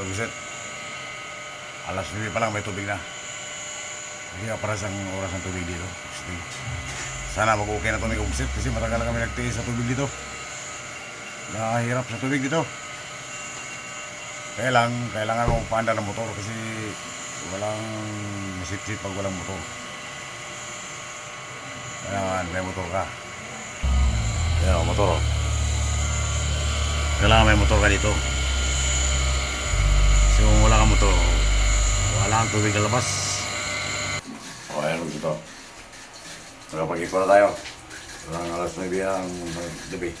pag-visit. Alas 9 pa lang may tubig na. Hindi ka para sa oras ng tubig dito. Sana mag-okay na ito may kumsit kasi matagal na kami nagtiis sa tubig dito. Nakahirap sa tubig dito. Kaya lang, kailangan mo paanda ng motor kasi walang masip-sip pag walang motor. Kailangan may motor ka. O, motor. Kailangan may motor ka dito. Kasi kung wala kang motor, wala kang tubig na labas. O, ayan dito. Nakapag-ipo na tayo. Walang alas 9 ang gabi.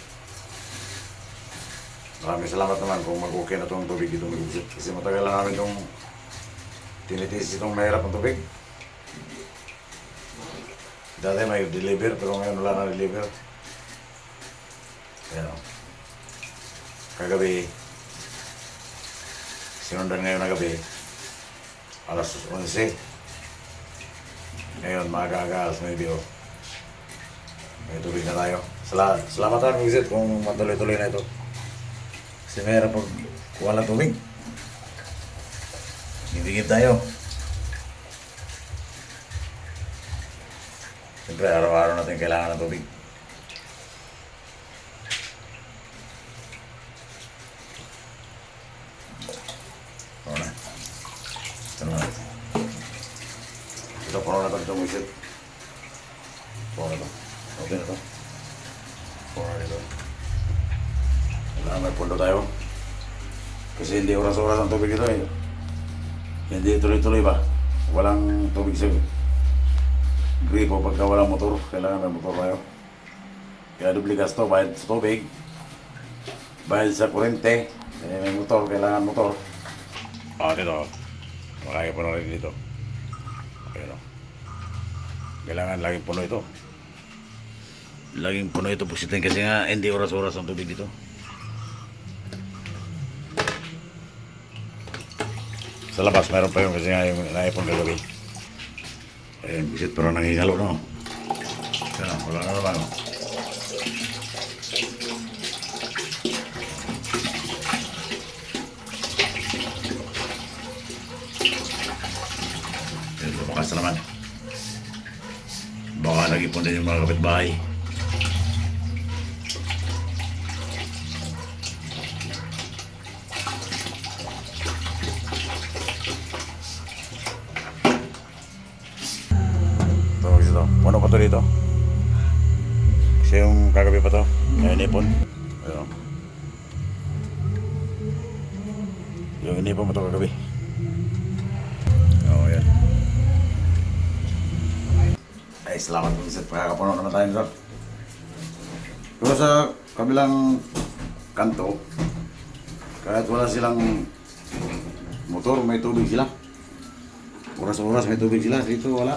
Maraming salamat naman kung mag-okay na itong tubig dito mag-visit. Kasi matagal na namin itong tinitiis itong mahirap ng tubig. Dati may deliver, pero ngayon wala na deliver. Ayan o. Kagabi, sinundan ngayon na gabi, alas 11. Ngayon, maaga-aga, alas 9 o. May tubig na tayo. Sala salamat tayo visit kung matuloy-tuloy na ito. Kasi mayroon pag wala tubig. Bibigit tayo. Siyempre, araw-araw natin kailangan ng tubig. Oo na. Ito naman. Ito, puno na ito. Ito, wisit. Puno na ito. Okay na ito. Puno na ito. Kailangan may pundo tayo. Kasi hindi oras-oras ang tubig ito eh. Hindi tuloy-tuloy ba? Walang tubig sa gripo pagka walang motor. Kailangan may motor tayo. Kaya dubli gasto, bayad sa tubig. Bayad sa kurente. Eh, may motor, kailangan motor. Ah, dito. Makaya puno rin dito. Ayun o. Kailangan laging puno ito. Laging puno ito pusitin kasi nga hindi oras-oras ang tubig dito. Sa labas, meron pa yun kasi nga yung naipon kagabi. Eh, bisit pero nangihalo no. Kaya, wala na naman. oh. Na naman. Baka nag-ipon din yung mga kapitbahay. Ito, ito. Puno pa to dito. Kasi yung kagabi pa to. Yung inipon. Ayun. Yung inipon mo to kagabi. Salamat po sa pagkakapuno naman tayo nito. Pero sa kabilang kanto, kahit wala silang motor, may tubig sila. Oras-oras may tubig sila. Dito wala.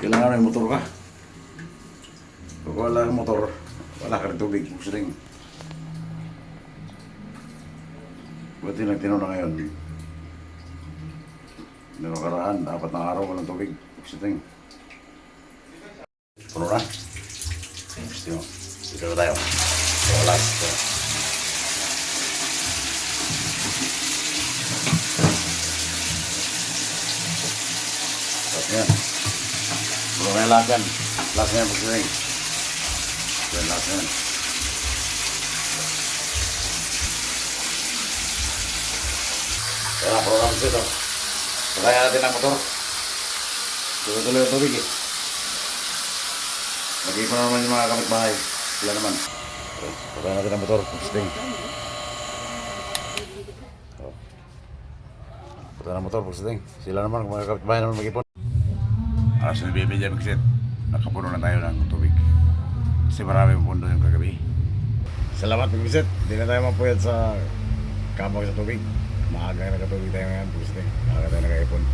Kailangan may motor ka. Kung wala kang motor, wala ka rin tubig. Gusto rin. Buti nagtino na ngayon. Nung nakaraan, apat na araw walang tubig. Gusto rin. Puno na. Gusto nyo. Dito na tayo. Wala. Ito. Tapos yan. Puno na yung lahat yan. Lahat na yan. Gusto rin. Ito yung lahat na yan. Kaya puno na gusto ito. Kaya natin ang motor. Tuloy-tuloy yung tubig eh. Lagi ko na naman yung mga kapitbahay. Sila naman. Pagka natin ang motor, posting. Oh. Punta na motor, posting. Sila naman, mga kapitbahay naman mag-ipon. Alas na bibigyan mag-sit. Nakapuno na tayo ng tubig. Kasi marami pundo yung kagabi. Salamat mag-visit. Hindi na tayo mapuyat sa kamag sa tubig. Maaga na nakatubig tayo ngayon, posting. Maaga tayo nag-ipon.